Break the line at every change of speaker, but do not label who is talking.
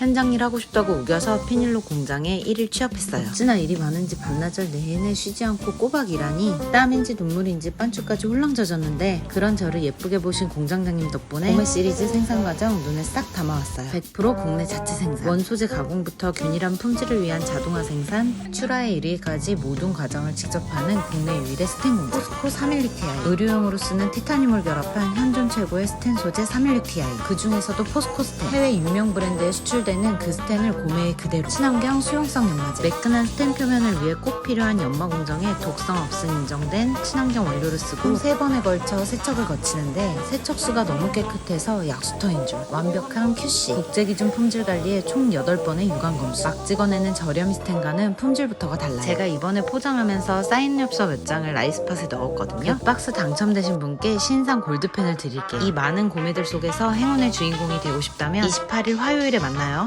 현장 일 하고 싶다고 우겨서 피닐로 공장에 일일 취업했어요. 어찌나 일이 많은지 반나절 내내 쉬지 않고 꼬박 일하니 땀인지 눈물인지 빤쭈까지 홀랑 젖었는데 그런 저를 예쁘게 보신 공장장님 덕분에 봄의 시리즈 생산 과정 눈에 싹 담아왔어요. 100% 국내 자체 생산. 원소재 가공부터 균일한 품질을 위한 자동화 생산, 출하의 일일까지 모든 과정을 직접 하는 국내 유일의 스텐 공장. 포스코 316ti. 의료용으로 쓰는 티타늄을 결합한 현존 최고의 스텐 소재 316ti. 그 중에서도 포스코 스텐. 해외 유명 브랜드에 수출 되는 그 스텐을 고메 그대로. 친환경 수용성 연마제. 매끈한 스텐 표면을 위해 꼭 필요한 연마 공정에 독성 없음 인정된 친환경 원료를 쓰고 세 번에 걸쳐 세척을 거치는데 세척수가 너무 깨끗해서 약수터인 줄. 완벽한 QC. 국제기준 품질 관리에 총 8번의 유관 검수. 막 찍어내는 저렴이 스텐과는 품질부터가 달라요. 제가 이번에 포장하면서 사인 엽서 몇 장을 라이스팟에 넣었거든요. 그 박스 당첨되신 분께 신상 골드펜을 드릴게요. 이 많은 고매들 속에서 행운의 주인공이 되고 싶다면 28일 화요일에 만나요.